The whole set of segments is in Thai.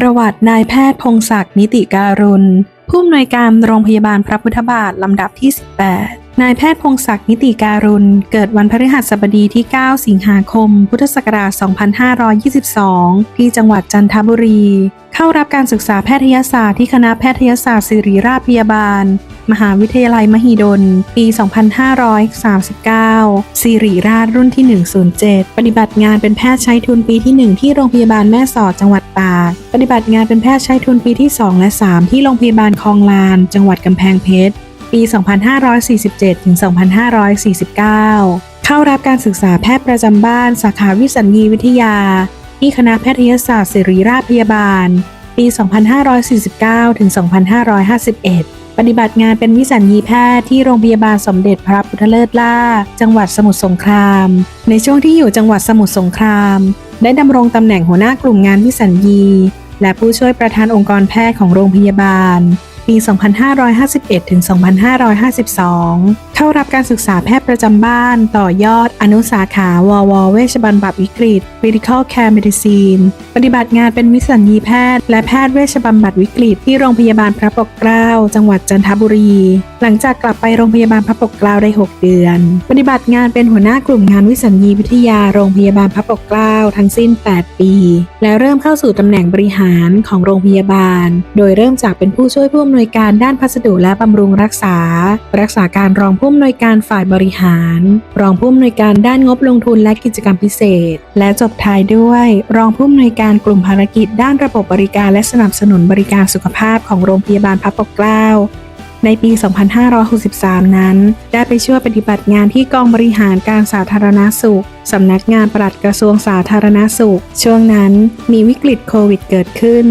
ประวัตินายแพทย์พงศักดิ์นิติการุณ ผู้อำนวยการโรงพยาบาลพระพุทธบาทลำดับที่ 18 นายแพทย์พงศักดิ์นิติการุณ เกิดวันพฤหัสบดีที่ 9 สิงหาคม พุทธศักราช 2522 ที่จังหวัดจันทบุรี เข้ารับการศึกษาแพทยศาสตร์ที่คณะแพทยศาสตร์ศิริราชพยาบาล มหาวิทยาลัยมหิดล ปี 2539สิริราชรุ่นที่ 107 ปฏิบัติงานเป็นแพทย์ใช้ทุนปีที่ 1 ที่โรงพยาบาลแม่สอดจังหวัดตากปฏิบัติงานเป็นแพทย์ใช้ทุนปีที่ 2 และ 3 ที่โรงพยาบาลคลองลาน จังหวัดกำแพงเพชรปี 2547 ถึง 2549 เข้ารับการศึกษาแพทย์ประจำบ้าน สาขาวิสัญญีวิทยา ที่คณะแพทยศาสตร์ศิริราชพยาบาล ปี 2549 ถึง 2551 ปฏิบัติงานเป็นวิสัญญีแพทย์ที่โรงพยาบาลสมเด็จพระพุทธเลิศล่า จังหวัดสมุทรสงคราม ในช่วงที่อยู่จังหวัดสมุทรสงคราม ได้ดำรงตำแหน่งหัวหน้ากลุ่มงานวิสัญญีและผู้ช่วยประธานองค์กรแพทย์ของโรงพยาบาล ปี 2551 ถึง 2552 เข้ารับการศึกษาแพทย์ประจำบ้าน ต่อยอดอนุสาขาววเวชบัณฑัตวิกฤต Critical Care Medicine ปฏิบัติงานเป็นวิสัญญีแพทย์ และแพทย์เวชบำบัดวิกฤตที่โรงพยาบาลพระปกเกล้า จังหวัดจันทบุรี หลังจากกลับไปโรงพยาบาลพระปกเกล้าได้ 6 เดือน ปฏิบัติงานเป็นหัวหน้ากลุ่มงานวิสัญญีวิทยาโรงพยาบาลพระปกเกล้าทั้งสิ้น 8 ปี และเริ่มเข้าสู่ตำแหน่งบริหารของโรงพยาบาล โดยเริ่มจากเป็นผู้ช่วยผู้อำนวยการด้านพัสดุและบำรุงรักษา รักษาการรองผู้อำนวยการฝ่ายบริหาร รองผู้อำนวยการด้านงบลงทุนและกิจกรรมพิเศษ และจบท้ายด้วย รองผู้อำนวยการกลุ่มภารกิจด้านระบบบริการและสนับสนุนบริการสุขภาพของโรงพยาบาลพระปกเกล้าในปี 2563 นั้น ได้ไปช่วยปฏิบัติงานที่กองบริหารการสาธารณาสุข สำนักงานปลัดกระทรวงสาธารณาสุข ช่วงนั้นมีวิกฤตโควิดเกิดขึ้น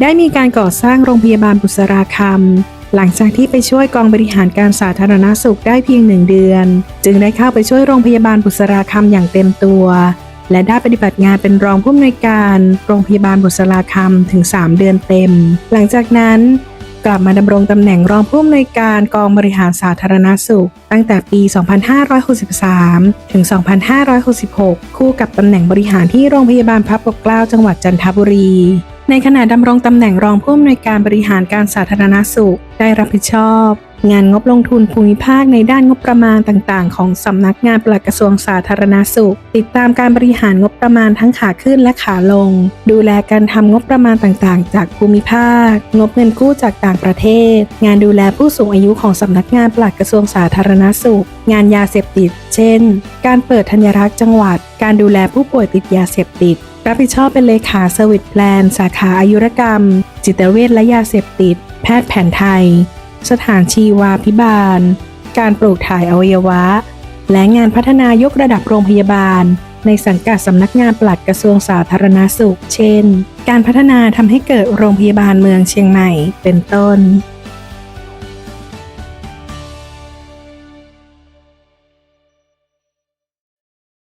ได้มีการก่อสร้างโรงพยาบาลบุษราคำ หลังจากที่ไปช่วยกองบริหารการสาธารณาสุขได้เพียงหนึ่งเดือน จึงได้เข้าไปช่วยโรงพยาบาลบุษราคำอย่างเต็มตัว และได้ปฏิบัติงานเป็นรองผู้อำนวยการโรงพยาบาลบุษราคำถึง 3 เดือนเต็ม หลังจากนั้นกลับมาดำรงตำแหน่งรองผู้อำนวยการกองบริหารสาธารณสุข ตั้งแต่ปี 2563 ถึง 2566 คู่กับตำแหน่งบริหารที่โรงพยาบาลพระปกเกล้าจังหวัดจันทบุรี ในขณะดำรงตำแหน่งรองผู้อำนวยการบริหารการสาธารณสุข ได้รับผิดชอบ งานงบลงทุนภูมิภาคในด้านงบประมาณต่างๆ ของสำนักงานปลัดกระทรวงสาธารณสุข ติดตามการบริหารงบประมาณทั้งขาขึ้นและขาลง ดูแลการทำงบประมาณต่างๆ จากภูมิภาค งบเงินกู้จากต่างประเทศ งานดูแลผู้สูงอายุของสำนักงานปลัดกระทรวงสาธารณสุข งานยาเสพติด เช่น การเปิดธัญรักษ์จังหวัด การดูแลผู้ป่วยติดยาเสพติด รับผิดชอบเป็นเลขาเซอร์วิสแพลน สาขาอายุรกรรม จิตเวชและยาเสพติด แพทย์แผนไทย สถานชีวาพิบาล การปลูกถ่ายอวัยวะ และงานพัฒนายกระดับโรงพยาบาล ในสังกัดสำนักงานปลัดกระทรวงสาธารณาสุข เช่น การพัฒนาทำให้เกิดโรงพยาบาลเมืองเชียงใหม่ เป็นต้น